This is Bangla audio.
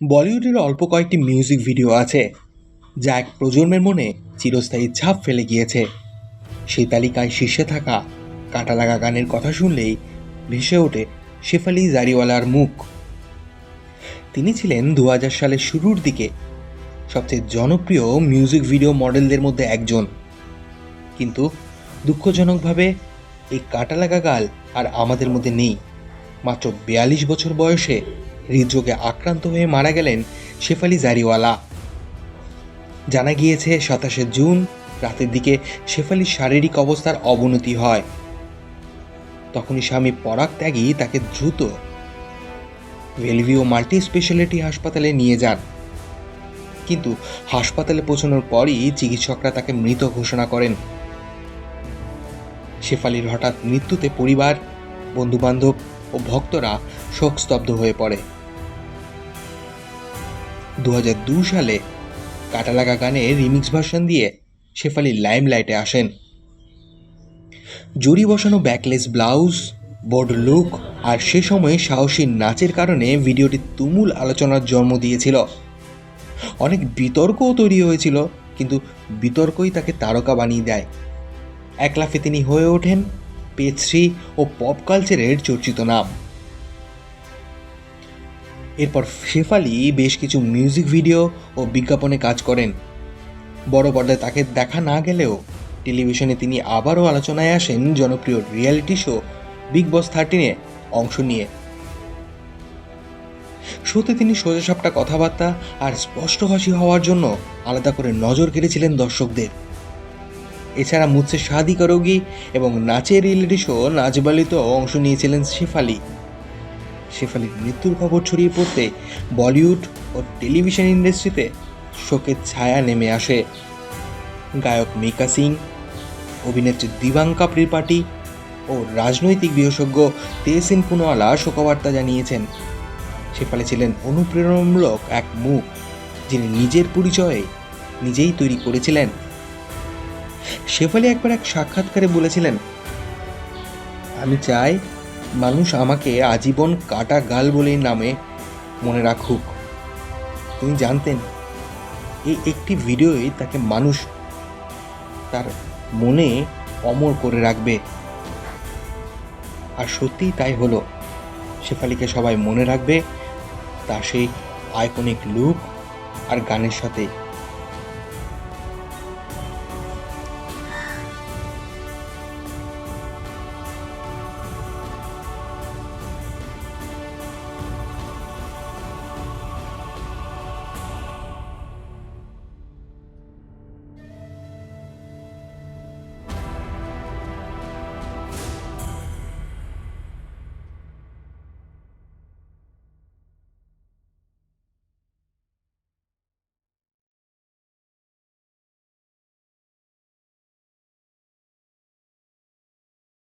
বলিউডের অল্প কয়েকটি মিউজিক ভিডিও আছে, যা এক প্রজন্মের মনে চিরস্থায়ী ছাপ ফেলে গিয়েছে। সেই তালিকায় শীর্ষে থাকা কাটা লাগা গানের কথা শুনলেই ভেসে ওঠে শেফালি জারিওয়ালার মুখ। তিনি ছিলেন দু হাজার সালের শুরুর দিকে সবচেয়ে জনপ্রিয় মিউজিক ভিডিও মডেলদের মধ্যে একজন। কিন্তু দুঃখজনকভাবে এই কাটা লাগা গাল আর আমাদের মধ্যে নেই। মাত্র বিয়াল্লিশ বছর বয়সে হৃদরোগে আক্রান্ত হয়ে মারা গেলেন শেফালি জারিওয়ালা। জানা গিয়েছে, সাতাশে জুন রাতের দিকে শেফালির শারীরিক অবস্থার অবনতি হয়। তখনই স্বামী পরাগ ত্যাগী তাকে দ্রুত ভেলভিও মাল্টি স্পেশালিটি হাসপাতালে নিয়ে যান। কিন্তু হাসপাতালে পৌঁছানোর পরই চিকিৎসকরা তাকে মৃত ঘোষণা করেন। শেফালির হঠাৎ মৃত্যুতে পরিবার, বন্ধুবান্ধব ও ভক্তরা শোকস্তব্ধ হয়ে পড়ে। দু সালে কাটালাগা গানে রিমিক্স ভার্সন দিয়ে শেফালি লাইমলাইটে আসেন। জুড়ি বসানো ব্যাকলেস ব্লাউজ বোর্ড লুক আর সে সময়ে সাহসী নাচের কারণে ভিডিওটি তুমুল আলোচনার জন্ম দিয়েছিল। অনেক বিতর্কও তৈরি হয়েছিল, কিন্তু বিতর্কই তাকে তারকা বানিয়ে দেয়। এক লাফে তিনি হয়ে ওঠেন পেছরি ও পপ কালচারের চর্চিত নাম। এরপর শেফালি বেশ কিছু মিউজিক ভিডিও ও বিজ্ঞাপনে কাজ করেন। বড় পর্দায় তাকে দেখা না গেলেও টেলিভিশনে তিনি আবারও আলোচনায় আসেন জনপ্রিয় রিয়েলিটি শো বিগ বস থার্টিনে অংশ নিয়ে। শোতে তিনি সোজাসাপটা কথাবার্তা আর স্পষ্টভাষী হওয়ার জন্য আলাদা করে নজর কেড়েছিলেন দর্শকদের। এছাড়া মুচ্ছে শাদি করোগি এবং নাচের রিয়েলিটি শো নাচবালিতেও অংশ নিয়েছিলেন শেফালি। শেফালির মৃত্যুর খবর ছড়িয়ে পড়তে বলিউড ও টেলিভিশন ইন্ডাস্ট্রিতে শোকের ছায়া নেমে আসে। গায়ক মিকা সিং, অভিনেত্রী দিবাঙ্কা ত্রিপাঠী ও রাজনৈতিক বিশেষজ্ঞ তেহসিন পুনওয়ালা শোকবার্তা জানিয়েছেন। শেফালি ছিলেন অনুপ্রেরণামূলক এক মুখ, যিনি নিজের পরিচয়ে নিজেই তৈরি করেছিলেন। শেফালি একবার এক সাক্ষাৎকারে বলেছিলেন, আমি চাই মানুষ আমাকে আজীবন কাটা গাল বলে নামে মনে রাখুক। তিনি জানতেন, এই একটি ভিডিওই তাকে মানুষ তার মনে অমর করে রাখবে। আর সত্যিই তাই হলো। শেফালিকে সবাই মনে রাখবে তার সেই আইকনিক লুক আর গানের সাথে।